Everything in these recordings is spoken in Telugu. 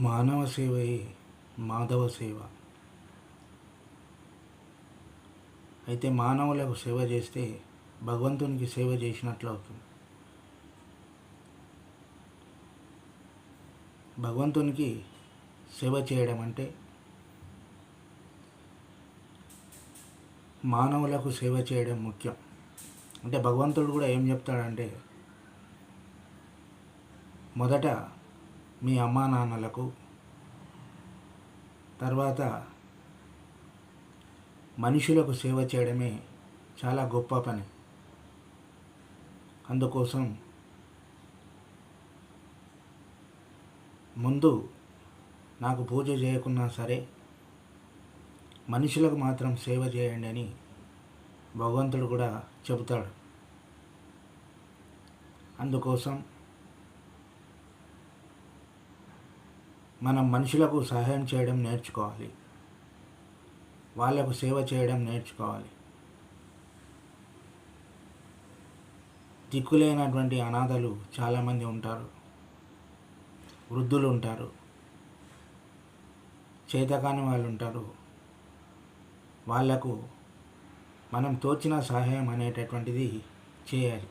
మానవ సేవయే మాధవ సేవ. అయితే మానవులకు సేవ చేస్తే భగవంతునికి సేవ చేసినట్లు అవుతుంది. భగవంతునికి సేవ చేయడం అంటే మానవులకు సేవ చేయడం ముఖ్యం. అంటే భగవంతుడు కూడా ఏం చెప్తాడంటే మొదట మీ అమ్మా నాన్నలకు. తర్వాత మనుషులకు సేవ చేయడమే చాలా గొప్ప పని. అందుకోసం ముందు నాకు పూజ చేయకున్నా సరే మనుషులకు మాత్రం సేవ చేయండి అని భగవంతుడు కూడా చెబుతాడు. అందుకోసం మనం మనుషులకు సహాయం చేయడం నేర్చుకోవాలి. వాళ్ళకు సేవ చేయడం నేర్చుకోవాలి. దిక్కులేనటువంటి అనాథలు చాలామంది ఉంటారు. వృద్ధులు ఉంటారు చేతకాని వాళ్ళు ఉంటారు వాళ్ళకు మనం తోచిన సహాయం అనేటటువంటిది చేయాలి.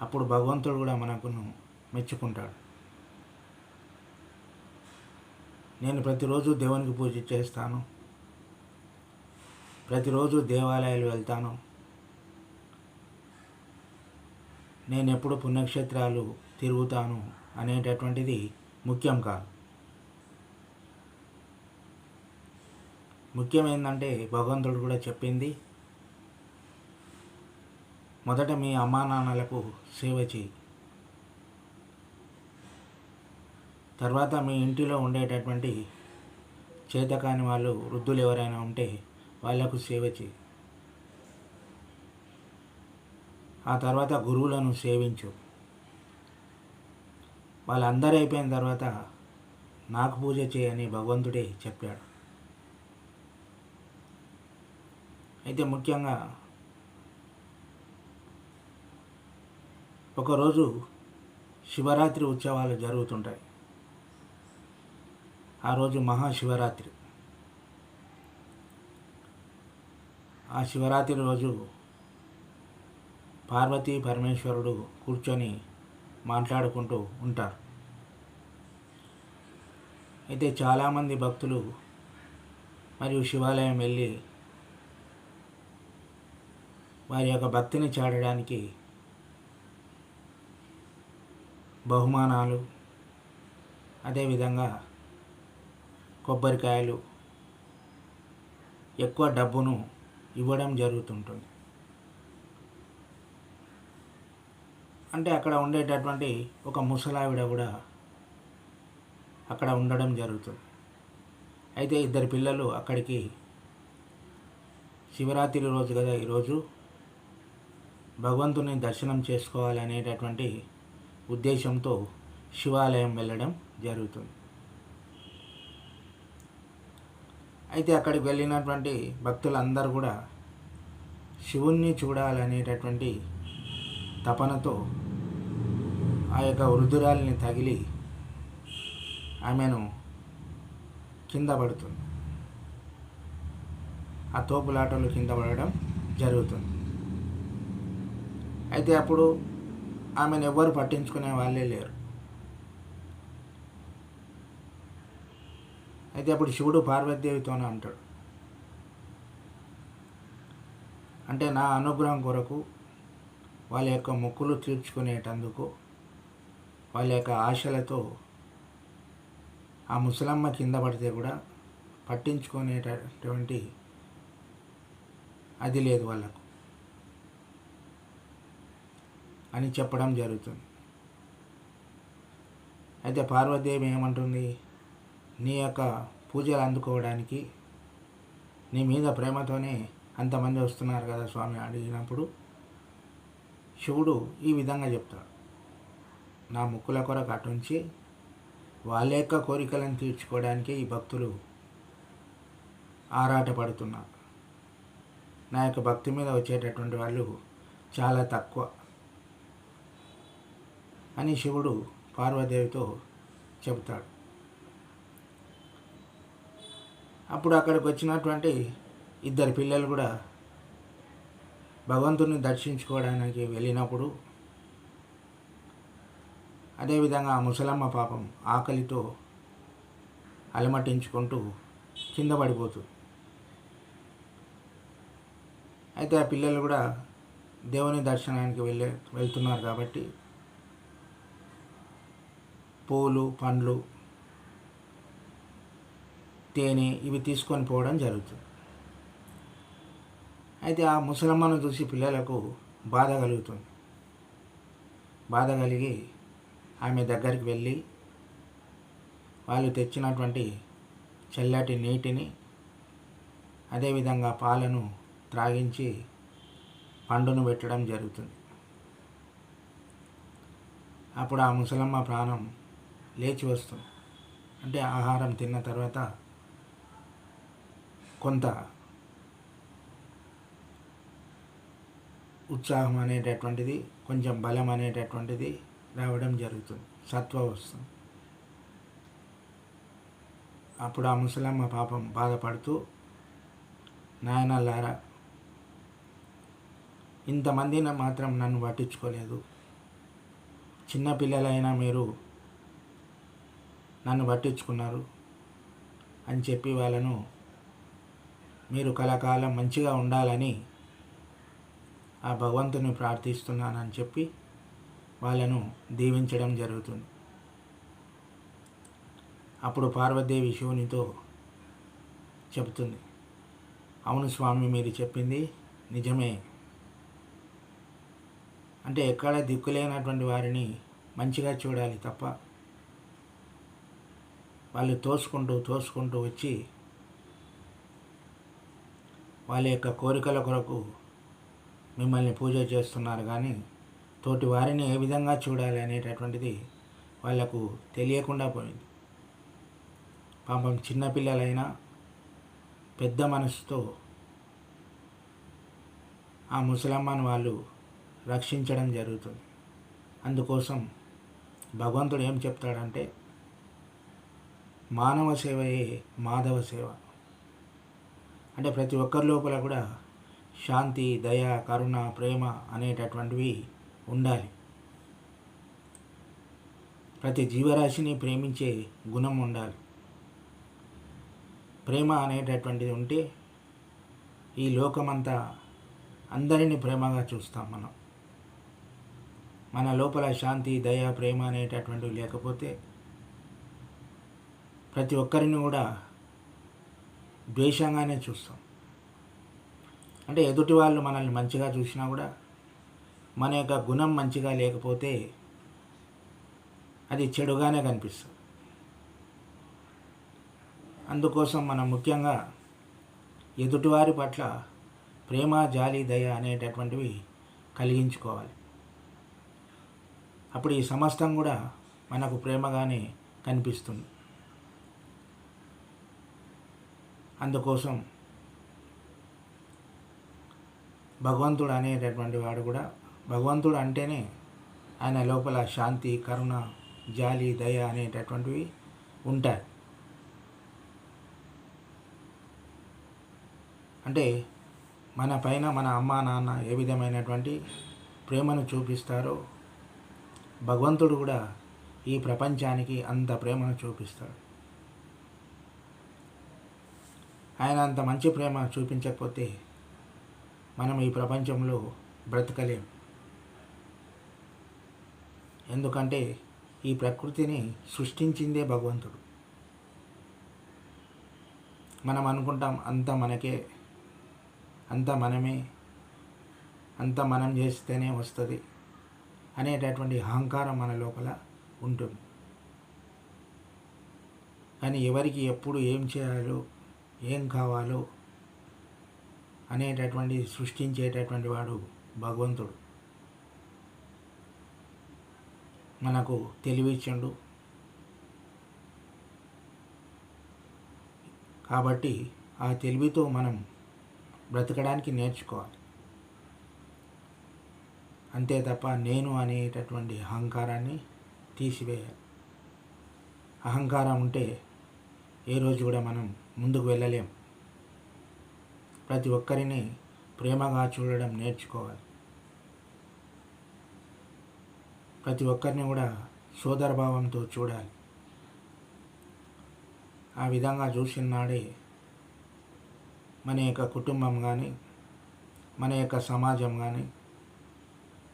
అప్పుడు భగవంతుడు కూడా మనకును మెచ్చుకుంటాడు. నేను ప్రతిరోజు దేవునికి పూజ చేస్తాను. ప్రతిరోజు దేవాలయాలు వెళ్తాను. నేను ఎప్పుడు పుణ్యక్షేత్రాలు తిరుగుతాను అనేటటువంటిది ముఖ్యం కాదు. ముఖ్యం ఏంటంటే భగవంతుడు కూడా చెప్పింది మొదట మీ అమ్మా నాన్నలకు సేవ చేయి. తర్వాత మీ ఇంటిలో ఉండేటటువంటి చేతకాని వాళ్ళు వృద్ధులు ఎవరైనా ఉంటే వాళ్ళకు సేవ చేయి. ఆ తర్వాత గురువులను సేవించు. వాళ్ళందరూ అయిపోయిన తర్వాత నాకు పూజ చేయని భగవంతుడే చెప్పాడు. అయితే ముఖ్యంగా ఒకరోజు శివరాత్రి ఉత్సవాలు జరుగుతుంటాయి. ఆ రోజు మహాశివరాత్రి. ఆ శివరాత్రి రోజు పార్వతీ పరమేశ్వరుడు కూర్చొని మాట్లాడుకుంటూ ఉంటారు. అయితే చాలామంది భక్తులు మరియు శివాలయం వెళ్ళి వారి యొక్క భక్తిని చాటడానికి బహుమానాలు అదేవిధంగా కొబ్బరికాయలు ఎక్కువ డబ్బును ఇవ్వడం జరుగుతుంటుంది. అంటే అక్కడ ఉండేటటువంటి ఒక ముసలావిడ కూడా అక్కడ ఉండడం జరుగుతుంది. అయితే ఇద్దరు పిల్లలు అక్కడికి శివరాత్రి రోజు కదా ఈరోజు భగవంతుని దర్శనం చేసుకోవాలి అనేటటువంటి ఉద్దేశంతో శివాలయం వెళ్ళడం జరుగుతుంది. అయితే అక్కడికి వెళ్ళినటువంటి భక్తులందరూ కూడా శివుణ్ణి చూడాలనేటటువంటి తపనతో ఆ యొక్క వృద్ధురాలిని తగిలి ఆమెను కింద పడుతుంది. ఆ తోపులాటలు కింద పడడం జరుగుతుంది. అయితే అప్పుడు ఆమెను ఎవ్వరు పట్టించుకునే వాళ్ళే లేరు. అయితే అప్పుడు శివుడు పార్వతీదేవితోనే అంటాడు. అంటే నా అనుగ్రహం కొరకు వాళ్ళ యొక్క మొక్కులు తీర్చుకునేటందుకు వాళ్ళ యొక్క ఆశలతో ఆ ముసలమ్మ కింద పడితే కూడా పట్టించుకునేటటువంటి అది లేదు వాళ్ళకు అని చెప్పడం జరుగుతుంది. అయితే పార్వతీదేవి ఏమంటుంది? నీ యొక్క పూజలు అందుకోవడానికి నీ మీద ప్రేమతోనే అంతమంది వస్తున్నారు కదా స్వామి అడిగినప్పుడు శివుడు ఈ విధంగా చెప్తాడు. నా ముక్కుల కొరకు అటుంచి వాళ్ళ యొక్క కోరికలను తీర్చుకోవడానికి ఈ భక్తులు ఆరాటపడుతున్నారు. నా యొక్క భక్తి మీద వచ్చేటటువంటి వాళ్ళు చాలా తక్కువ. అని శివుడు పార్వదేవితో చెబుతాడు అప్పుడు అక్కడికి వచ్చినటువంటి ఇద్దరు పిల్లలు కూడా భగవంతుని దర్శించుకోవడానికి వెళ్ళినప్పుడు అదేవిధంగా ముసలమ్మ పాపం ఆకలితో అలమటించుకుంటూ కింద పడిపోతుంది అయితే ఆ పిల్లలు కూడా దేవుని దర్శనానికి వెళ్ళే వెళ్తున్నారు కాబట్టి పూలు పండ్లు తేనె ఇవి తీసుకొని పోవడం జరుగుతుంది. అయితే ఆ ముసలమ్మను చూసి పిల్లలకు బాధ కలుగుతుంది. బాధ కలిగి ఆమె దగ్గరికి వెళ్ళి వాళ్ళు తెచ్చినటువంటి చల్లటి నీటిని అదేవిధంగా పాలను త్రాగించి పండును పెట్టడం జరుగుతుంది. అప్పుడు ఆ ముసలమ్మ ప్రాణం లేచి వస్తుంది. అంటే ఆహారం తిన్న తర్వాత కొంత ఉత్సాహం అనేటటువంటిది కొంచెం బలం అనేటటువంటిది రావడం జరుగుతుంది. సత్వ వస్తుంది. అప్పుడు ఆ ముసలమ్మ పాపం బాధపడుతూ నాయనలారా ఇంతమందిని మాత్రం నన్ను పట్టించుకోలేదు. చిన్నపిల్లలైనా మీరు నన్ను పట్టించుకున్నారు అని చెప్పి వాళ్ళను మీరు కలకాలం మంచిగా ఉండాలని ఆ భగవంతుని ప్రార్థిస్తున్నానని చెప్పి వాళ్ళను దీవించడం జరుగుతుంది. అప్పుడు పార్వతీదేవి శివునితో చెబుతుంది అవును స్వామి మీరు చెప్పింది నిజమే. అంటే ఎక్కడ దిక్కులేనటువంటి వారిని మంచిగా చూడాలి తప్ప. వాళ్ళు తోసుకుంటూ తోసుకుంటూ వచ్చి వాళ్ళ యొక్క కోరికల కొరకు మిమ్మల్ని పూజ చేస్తున్నారు. కానీ తోటి వారిని ఏ విధంగా చూడాలి అనేటటువంటిది వాళ్ళకు తెలియకుండా పోయింది. పాపం చిన్నపిల్లలైనా పెద్ద మనసుతో ఆ ముసలమ్మను వాళ్ళు రక్షించడం జరుగుతుంది. అందుకోసం భగవంతుడు ఏం చెప్తాడంటే మానవ సేవయే మాధవ సేవ. అంటే ప్రతి ఒక్కరి లోపల కూడా శాంతి దయ కరుణ ప్రేమ అనేటటువంటివి ఉండాలి. ప్రతి జీవరాశిని ప్రేమించే గుణం ఉండాలి. ప్రేమ అనేటటువంటిది ఉంటే ఈ లోకమంతా అందరినీ ప్రేమగా చూస్తాం మనం. మన లోపల శాంతి దయ ప్రేమ అనేటటువంటివి లేకపోతే ప్రతి ఒక్కరిని కూడా ద్వేషంగానే చూస్తాం. అంటే ఎదుటి వాళ్ళు మనల్ని మంచిగా చూసినా కూడా మన యొక్క గుణం మంచిగా లేకపోతే అది చెడుగానే కనిపిస్తుంది. అందుకోసం మనం ముఖ్యంగా ఎదుటివారి పట్ల ప్రేమ జాలి దయ అనేటటువంటివి కలిగించుకోవాలి. అప్పుడు ఈ సమస్తం కూడా మనకు ప్రేమగానే కనిపిస్తుంది. అందుకోసం భగవంతుడు అనేటటువంటి వాడు కూడా భగవంతుడు అంటేనే ఆయన లోపల శాంతి కరుణ జాలి దయ అనేటటువంటివి ఉంటాయి. అంటే మన పైన మన అమ్మ నాన్న ఏ విధమైనటువంటి ప్రేమను చూపిస్తారో భగవంతుడు కూడా ఈ ప్రపంచానికి అంత ప్రేమను చూపిస్తాడు. ఆయన అంత మంచి ప్రేమ చూపించకపోతే మనం ఈ ప్రపంచంలో బ్రతకలేం. ఎందుకంటే ఈ ప్రకృతిని సృష్టించిందే భగవంతుడు. మనం అనుకుంటాం అంత మనకే అంత మనమే అంత మనం చేస్తేనే వస్తుంది అనేటటువంటి అహంకారం మన లోపల ఉంటుంది. కానీ ఎవరికి ఎప్పుడు ఏం చేయాలో ఏం కావాలో అనేటటువంటి సృష్టించేటటువంటి వాడు భగవంతుడు. మనకు తెలివిచ్చిండు. కాబట్టి ఆ తెలివితో మనం బ్రతకడానికి నేర్చుకోవాలి. అంతే తప్ప నేను అనేటటువంటి అహంకారాన్ని తీసివేయాలి. అహంకారం ఉంటే ఏ రోజు కూడా మనం ముందుకు వెళ్ళలేం. ప్రతి ఒక్కరిని ప్రేమగా చూడడం నేర్చుకోవాలి. ప్రతి ఒక్కరిని కూడా సోదరభావంతో చూడాలి. ఆ విధంగా చూసిన నాడే మన యొక్క కుటుంబం కానీ మన యొక్క సమాజం కానీ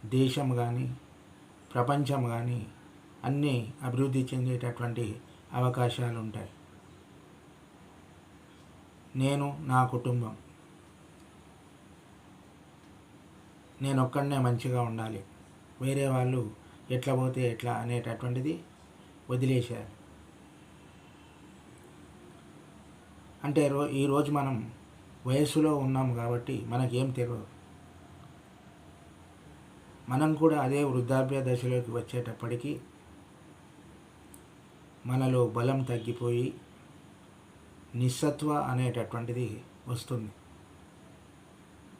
దేశం కానీ ప్రపంచం కానీ అన్నీ అభివృద్ధి చెందేటటువంటి అవకాశాలు ఉంటాయి నేను నా కుటుంబం. నేను ఒక్కడనే మంచిగా ఉండాలి. వేరే వాళ్ళు ఎట్లా పోతే ఎట్లా అనేటటువంటిది వదిలేశారు. అంటే రో ఈరోజు మనం వయస్సులో ఉన్నాం కాబట్టి మనకేం తెలియదు మనం కూడా అదే వృద్ధాప్య దశలోకి వచ్చేటప్పటికి మనలో బలం తగ్గిపోయి నిస్సత్వ అనేటటువంటిది వస్తుంది.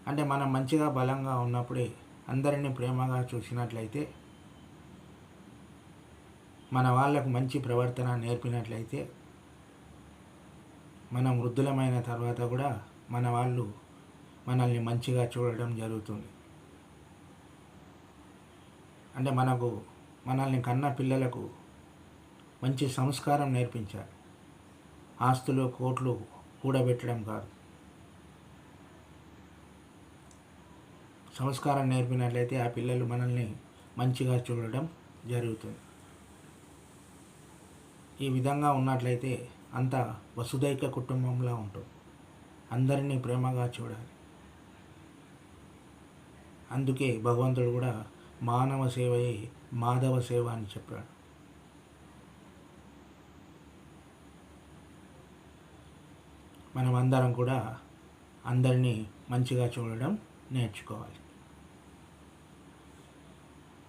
అంటే మనం మంచిగా బలంగా ఉన్నప్పుడే అందరినీ ప్రేమగా చూసినట్లయితే మన వాళ్ళకు మంచి ప్రవర్తన నేర్పినట్లయితే మనం వృద్ధులమైన తర్వాత కూడా మన వాళ్ళు మనల్ని మంచిగా చూడడం జరుగుతుంది. అంటే మనకు మనల్ని కన్న పిల్లలకు మంచి సంస్కారం నేర్పించాలి. ఆస్తులు కోట్లు కూడబెట్టడం కాదు. సంస్కారం నేర్పినట్లయితే ఆ పిల్లలు మనల్ని మంచిగా చూడడం జరుగుతుంది. ఈ విధంగా ఉన్నట్లయితే అంత వసుదైక కుటుంబంలా ఉంటుంది. అందరినీ ప్రేమగా చూడాలి. అందుకే భగవంతుడు కూడా మానవ సేవయే మాధవ సేవ అని చెప్పాడు. మనం అందరం కూడా అందరినీ మంచిగా చూడడం నేర్చుకోవాలి.